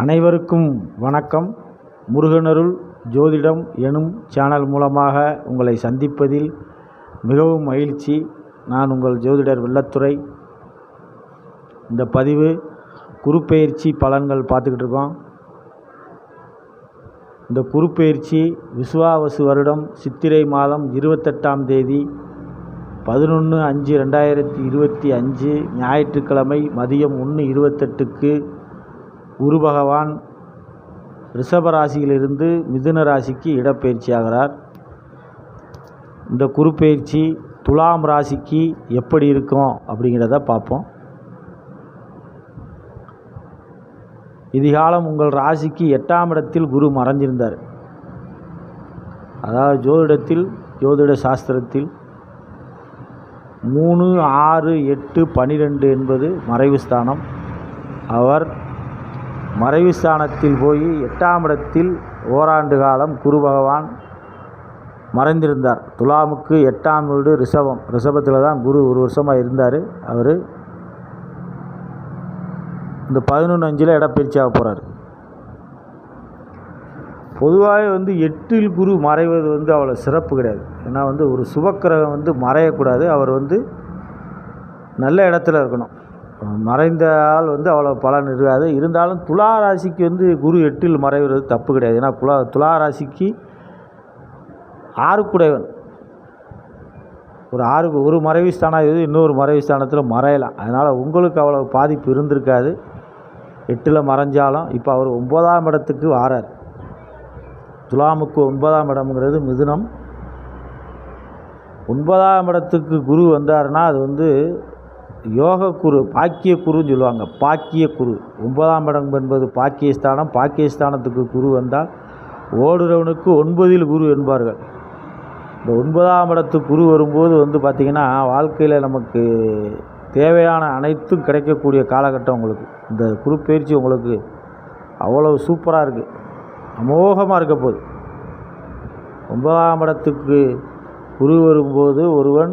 அனைவருக்கும் வணக்கம். முருகனருள் ஜோதிடம் எனும் சேனல் மூலமாக உங்களை சந்திப்பதில் மிகவும் மகிழ்ச்சி. நான் உங்கள் ஜோதிடர் வெள்ளத்துறை இந்த பதிவு குருப்பெயர்ச்சி பலன்கள் பார்த்துக்கிட்டு இருக்கோம். இந்த குருப்பெயர்ச்சி விசுவாவசு வருடம் சித்திரை மாதம் இருபத்தெட்டாம் தேதி பதினொன்று அஞ்சு ரெண்டாயிரத்தி இருபத்தி அஞ்சு ஞாயிற்றுக்கிழமை மதியம் ஒன்று இருபத்தெட்டுக்கு குரு பகவான் ரிஷபராசியிலிருந்து மிதுன ராசிக்கு இடப்பெயர்ச்சி ஆகிறார் இந்த குருப்பெயர்ச்சி துலாம் ராசிக்கு எப்படி இருக்கும் அப்படிங்கிறத பார்ப்போம். இதிகாலம் உங்கள் ராசிக்கு எட்டாம் இடத்தில் குரு மறைஞ்சிருந்தார். அதாவது ஜோதிடத்தில் ஜோதிட சாஸ்திரத்தில் மூணு ஆறு எட்டு பனிரெண்டு என்பது மறைவு ஸ்தானம். அவர் மறைவு ஸ்தானத்தில் போய் எட்டாம் இடத்தில் ஓராண்டு காலம் குரு பகவான் மறைந்திருந்தார். துலாமுக்கு எட்டாம் வீடு ரிஷபம். ரிஷபத்தில் தான் குரு ஒரு வருஷமாக இருந்தார். அவர் இந்த பதினொன்று அஞ்சில் இடப்பெயர்ச்சி ஆக போகிறார் பொதுவாகவே வந்து எட்டில் குரு மறைவது வந்து அவ்வளோ சிறப்பு கிடையாது. ஏன்னா வந்து ஒரு சுபக்கிரகம் வந்து மறையக்கூடாது. அவர் வந்து நல்ல இடத்துல இருக்கணும். மறைந்த ஆள் வந்து அவ்வளோ பலன் இருக்காது. இருந்தாலும் துலா ராசிக்கு வந்து குரு எட்டில் மறைவது தப்பு கிடையாது. ஏன்னா குலா துலா ராசிக்கு ஆறுக்குடையவன். ஒரு ஆறு ஒரு மறைவு ஸ்தானம் இது இன்னொரு மறைவு ஸ்தானத்தில் மறையலாம். அதனால் உங்களுக்கு அவ்வளோ பாதிப்பு இருந்திருக்காது. எட்டில் மறைஞ்சாலும் இப்போ அவர் ஒன்பதாம் இடத்துக்கு வாரார். துலாமுக்கு ஒன்பதாம் இடம்ங்கிறது மிதுனம். ஒன்பதாம் இடத்துக்கு குரு வந்தாருன்னா அது வந்து யோக குரு பாக்கிய குருன்னு சொல்லுவாங்க. பாக்கிய குரு ஒன்பதாம் இடம் என்பது பாக்கியஸ்தானம். பாக்கியஸ்தானத்துக்கு குரு வந்தால் ஓடுறவனுக்கு ஒன்பதில் குரு என்பார்கள். இந்த ஒன்பதாம் இடத்துக்கு குரு வரும்போது வந்து பார்த்திங்கன்னா வாழ்க்கையில் நமக்கு தேவையான அனைத்தும் கிடைக்கக்கூடிய காலகட்டம் உங்களுக்கு. இந்த குரு பயிற்சி உங்களுக்கு அவ்வளோ சூப்பராக இருக்குது அமோகமாக இருக்க போகுது. ஒன்பதாம் இடத்துக்கு குரு வரும்போது ஒருவன்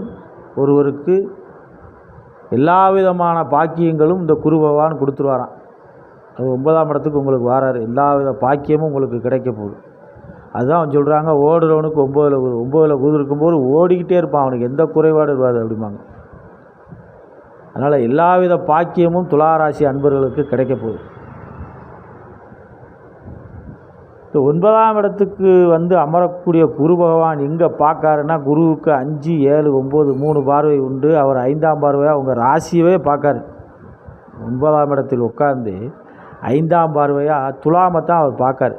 ஒருவருக்கு எல்லா விதமான பாக்கியங்களும் இந்த குரு பகவான் கொடுத்துருவாராம். அது ஒன்பதாம் இடத்துக்கு உங்களுக்கு வராரு. எல்லா வித பாக்கியமும் உங்களுக்கு கிடைக்க போகுது. அதுதான் சொல்கிறாங்க ஓடுறவனுக்கு ஒம்பதில் ஒம்பதில் ஒம்போதில் குரு இருக்கும்போது ஓடிக்கிட்டே இருப்பான். அவனுக்கு எந்த குறைபாடு இருக்காது அப்படிம்பாங்க. அதனால் எல்லாவித பாக்கியமும் துளாராசி அன்பர்களுக்கு கிடைக்க போகுது. இந்த ஒன்பதாம் இடத்துக்கு வந்து அமரக்கூடிய குரு பகவான் எங்கே பார்க்காருன்னா குருவுக்கு அஞ்சு ஏழு ஒம்பது மூணு பார்வை உண்டு. அவர் ஐந்தாம் பார்வையாக அவங்க ராசியவே பார்க்காரு. ஒன்பதாம் இடத்தில் உட்கார்ந்து ஐந்தாம் பார்வையாக துலாமை தான் அவர் பார்க்காரு.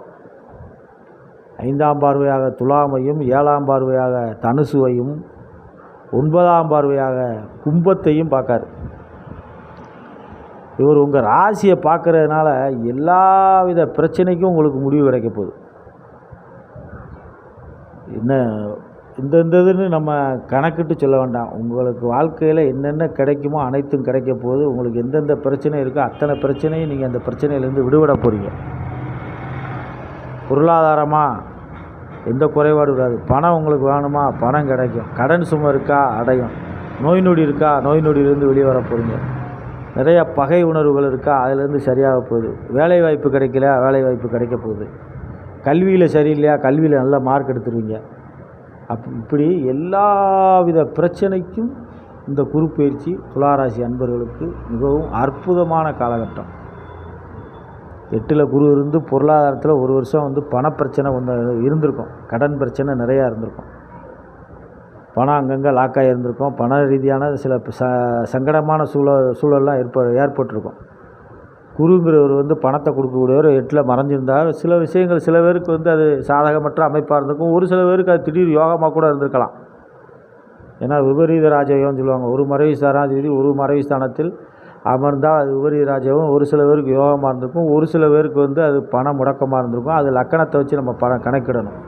ஐந்தாம் பார்வையாக துலாமையும் ஏழாம் பார்வையாக தனுசுவையும் ஒன்பதாம் பார்வையாக கும்பத்தையும் பார்க்காரு. இவர் உங்கள் ராசியை பார்க்குறதுனால எல்லா வித பிரச்சனைக்கும் உங்களுக்கு முடிவு கிடைக்க போகுது. என்ன இந்த இந்த இதுன்னு நம்ம கணக்கிட்டு சொல்ல வேண்டாம். உங்களுக்கு வாழ்க்கையில் என்னென்ன கிடைக்குமோ அனைத்தும் கிடைக்க போகுது. உங்களுக்கு எந்தெந்த பிரச்சனை இருக்கோ அத்தனை பிரச்சனையும் நீங்கள் அந்த பிரச்சனையிலேருந்து விடுபட போகிறீங்க பொருளாதாரமாக எந்த குறைபாடும் வராது. பணம் உங்களுக்கு வேணுமா? பணம் கிடைக்கும். கடன் சுமை இருக்கா? அடையும். நோய் நொடி இருக்கா? நோய் நொடியிலேருந்து வெளியே வர போகிறீங்க நிறையா பகை உணர்வுகள் இருக்கா? அதிலேருந்து சரியாக போகுது. வேலை வாய்ப்பு கிடைக்கல வேலை வாய்ப்பு கிடைக்க போகுது. கல்வியில் சரியில்லையா? கல்வியில் நல்ல மார்க் எடுத்துருவீங்க. அப் இப்படி எல்லா வித பிரச்சனைக்கும் இந்த குரு பயிற்சி துளாராசி அன்பர்களுக்கு மிகவும் அற்புதமான காலகட்டம். எட்டில் குரு இருந்து பொருளாதாரத்தில் ஒரு வருஷம் வந்து பணப்பிரச்சனை வந்து இருந்திருக்கும். கடன் பிரச்சனை நிறையா இருந்திருக்கும். பணம் அங்கங்கே லாக்காக இருந்திருக்கும் பண ரீதியான சில ச சங்கடமான சூழல் சூழல்லாம் ஏற்ப ஏற்பட்டிருக்கும். குருங்கிறவர் வந்து பணத்தை கொடுக்கக்கூடியவர் எட்டில் மறைஞ்சிருந்தால் சில விஷயங்கள் சில பேருக்கு வந்து அது சாதகமற்ற அமைப்பாக இருந்திருக்கும். ஒரு சில பேருக்கு அது திடீர் யோகமாக கூட இருந்திருக்கலாம். ஏன்னா விபரீத ராஜயோகம்னு சொல்லுவாங்க. ஒரு மறைவு ஸ்தானாதிபதி ஒரு மறைவு ஸ்தானத்தில் அமர்ந்தால் அது விபரீத ராஜயோகம் ஒரு சில பேருக்கு யோகமாக இருந்திருக்கும். ஒரு சில பேருக்கு வந்து அது பண முடக்கமாக இருந்திருக்கும். அது லக்கணத்தை வச்சு நம்ம பணம் கணக்கிடணும்.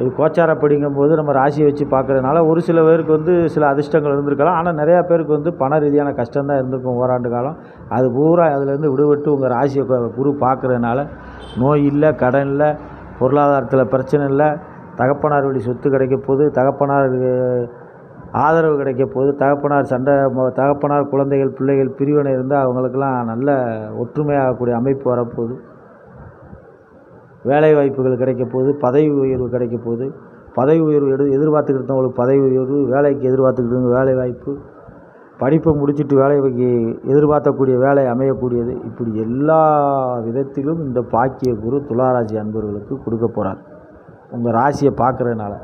இது கோச்சாரப்படிங்கும்போது நம்ம ராசியை வச்சு பார்க்குறதுனால ஒரு சில பேருக்கு வந்து சில அதிர்ஷ்டங்கள் இருந்திருக்கலாம். ஆனால் நிறையா பேருக்கு வந்து பண ரீதியான கஷ்டம் தான் இருந்திருக்கும் ஓராண்டு காலம். அது பூரா அதுலேருந்து விடுபட்டு உங்கள் ராசியை குரு பார்க்குறதுனால நோய் இல்லை கடன் இல்லை பொருளாதாரத்தில் பிரச்சனை இல்லை தகப்பனார் வழி சொத்து கிடைக்க போகுது தகப்பனார் ஆதரவு கிடைக்க போகுது தகப்பனார் சண்டை தகப்பனார் குழந்தைகள் பிள்ளைகள் பிரிவினை இருந்தால் அவங்களுக்கெல்லாம் நல்ல ஒற்றுமையாகக்கூடிய அமைப்பு வரப்போகுது. வேலை வாய்ப்புகள் கிடைக்க போகுது பதவி உயர்வு கிடைக்க போகுது பதவி உயர்வு எடு எதிர்பார்த்துக்கிட்டு இருந்தவங்களுக்கு பதவி உயர்வு வேலைக்கு எதிர்பார்த்துக்கிட்டு இருந்தவங்க வேலை வாய்ப்பு படிப்பை முடிச்சுட்டு வேலைக்கு எதிர்பார்க்கக்கூடிய வேலை அமையக்கூடியது. இப்படி எல்லா விதத்திலும் இந்த பாக்கிய குரு துளாராசி அன்பர்களுக்கு கொடுக்க போகிறார் உங்கள் ராசியை பார்க்குறதுனால.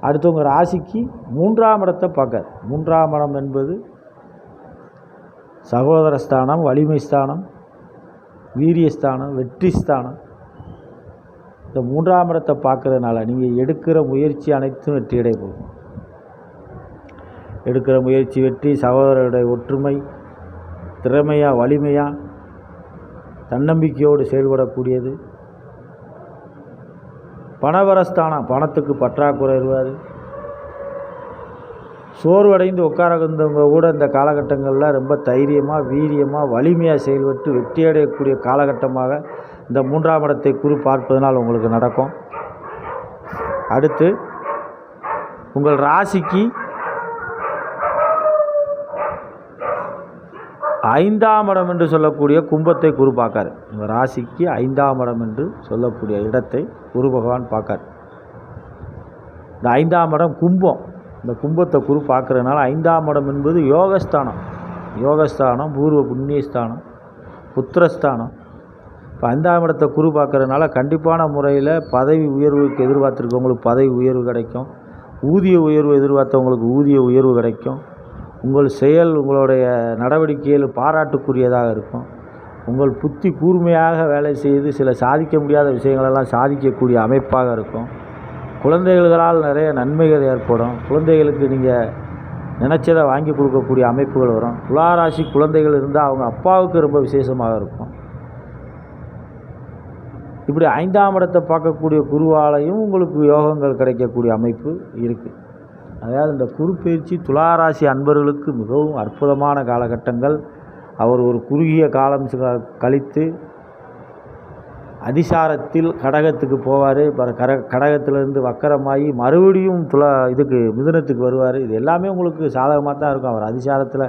அடுத்து உங்கள் ராசிக்கு மூன்றாம் இடத்தை பார்க்க மூன்றாம் இடம் என்பது சகோதர ஸ்தானம் வலிமை ஸ்தானம் வீரியஸ்தானம் வெற்றி ஸ்தானம் இந்த மூன்றாம் இடத்தை பார்க்கறதுனால நீங்கள் எடுக்கிற முயற்சி அனைத்தும் வெற்றியடைய போகும் எடுக்கிற முயற்சி வெற்றி சகோதரருடைய ஒற்றுமை திறமையாக வலிமையாக தன்னம்பிக்கையோடு செயல்படக்கூடியது. பணவரஸ்தானம் பணத்துக்கு பற்றாக்குறை இருக்காது சோர்வடைந்து உட்காரந்தவங்க கூட இந்த காலகட்டங்களில் ரொம்ப தைரியமாக வீரியமாக வலிமையாக செயல்பட்டு வெற்றியடையக்கூடிய காலகட்டமாக இந்த மூன்றாம் இடத்தை குரு பார்ப்பதனால் உங்களுக்கு நடக்கும். அடுத்து உங்கள் ராசிக்கு ஐந்தாம் இடம் என்று சொல்லக்கூடிய கும்பத்தை குரு பார்க்காரு. உங்கள் ராசிக்கு ஐந்தாம் இடம் என்று சொல்லக்கூடிய இடத்தை குரு பகவான் பார்க்கார். இந்த ஐந்தாம் இடம் கும்பம். இந்த கும்பத்தை குரு பார்க்குறதுனால ஐந்தாம் இடம் என்பது யோகஸ்தானம். யோகஸ்தானம் பூர்வ புண்ணியஸ்தானம் புத்திரஸ்தானம். இப்போ ஐந்தாம் இடத்தை குரு பார்க்குறதுனால கண்டிப்பான முறையில் பதவி உயர்வுக்கு எதிர்பார்த்துருக்கவங்களுக்கு பதவி உயர்வு கிடைக்கும். ஊதிய உயர்வு எதிர்பார்த்தவங்களுக்கு ஊதிய உயர்வு கிடைக்கும். உங்கள் செயல் உங்களுடைய நடவடிக்கைகள் பாராட்டுக்குரியதாக இருக்கும். உங்கள் புத்தி கூர்மையாக வேலை செய்து சில சாதிக்க முடியாத விஷயங்களெல்லாம் சாதிக்கக்கூடிய அமைப்பாக இருக்கும். குழந்தைகளால் நிறைய நன்மைகள் ஏற்படும். குழந்தைகளுக்கு நீங்கள் நினச்சதை வாங்கி கொடுக்கக்கூடிய அமைப்புகள் வரும். துளாராசி குழந்தைகள் இருந்தால் அவங்க அப்பாவுக்கு ரொம்ப விசேஷமாக இருக்கும். இப்படி ஐந்தாம் இடத்தை பார்க்கக்கூடிய குருவாலையும் உங்களுக்கு யோகங்கள் கிடைக்கக்கூடிய அமைப்பு இருக்குது அதாவது இந்த குரு பயிற்சி துளாராசி அன்பர்களுக்கு மிகவும் அற்புதமான காலகட்டங்கள். அவர் ஒரு குறுகிய காலம் கழித்து அதிசாரத்தில் கடகத்துக்கு போவார். கர கடகத்திலேருந்து வக்கரமாகி மறுபடியும் துலா இதுக்கு மிதுனத்துக்கு வருவார். இது எல்லாமே உங்களுக்கு சாதகமாக தான் இருக்கும். அவர் அதிசாரத்தில்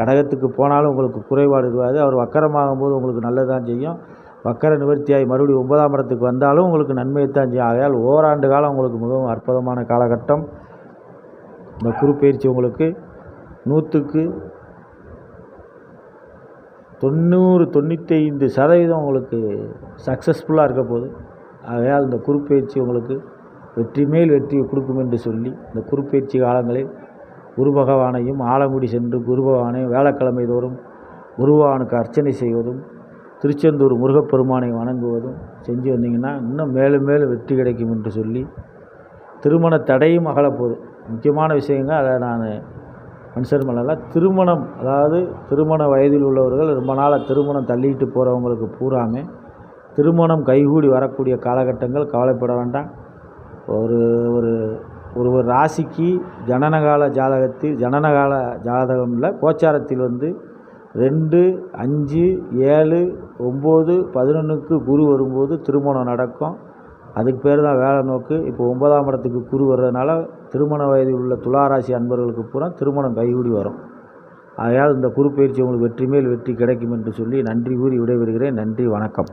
கடகத்துக்கு போனாலும் உங்களுக்கு குறைபாடு இருக்காது. அவர் வக்கரமாகும் போது உங்களுக்கு நல்லது தான் செய்யும். வக்கர நிவர்த்தியாகி மறுபடியும் ஒன்பதாம் இடத்துக்கு வந்தாலும் உங்களுக்கு நன்மையை தான் செய்யும். ஆகையால் ஓராண்டு காலம் உங்களுக்கு மிகவும் அற்புதமான காலகட்டம். இந்த குரு பயிற்சி உங்களுக்கு நூற்றுக்கு தொண்ணூறு தொண்ணூத்தைந்து சதவீதம் உங்களுக்கு சக்ஸஸ்ஃபுல்லாக இருக்க போகுது. ஆகையால் இந்த குரு உங்களுக்கு வெற்றி மேல் வெற்றி கொடுக்கும் என்று சொல்லி இந்த குரு காலங்களில் குரு பகவானையும் ஆலங்குடி சென்று குரு பகவானையும் வேலைக்கிழமை தோறும் குருபகவானுக்கு அர்ச்சனை செய்வதும் திருச்செந்தூர் முருகப்பெருமானை வணங்குவதும் செஞ்சு வந்தீங்கன்னா இன்னும் மேலும் மேலும் வெற்றி கிடைக்கும் என்று சொல்லி திருமண தடையும் அகலப்போகுது முக்கியமான விஷயங்க அதை நான் மென்ஷன் பண்ணலாம் திருமணம் அதாவது திருமண வயதில் உள்ளவர்கள் ரொம்ப நாளாக திருமணம் தள்ளிட்டு போகிறவங்களுக்கு பூராமே திருமணம் கைகூடி வரக்கூடிய காலகட்டங்கள் கவலைப்பட வேண்டாம். ஒரு ஒரு ஒரு ஒரு ராசிக்கு ஜனனகால ஜாதகத்தில் ஜனனகால ஜாதகமில் கோச்சாரத்தில் வந்து ரெண்டு அஞ்சு ஏழு ஒம்பது பதினொன்றுக்கு குரு வரும்போது திருமணம் நடக்கும். அதுக்கு பேர் தான் வேலை நோக்கு. இப்போ ஒன்பதாம் இடத்துக்கு குரு வர்றதுனால திருமண வயதில் உள்ள துளாராசி அன்பர்களுக்கு பூரா திருமணம் கைகூடி வரும். ஆகையால் இந்த குரு பயிற்சி உங்களுக்கு வெற்றி மேல் வெற்றி கிடைக்கும் என்று சொல்லி நன்றி கூறி விடைபெறுகிறேன். நன்றி வணக்கம்.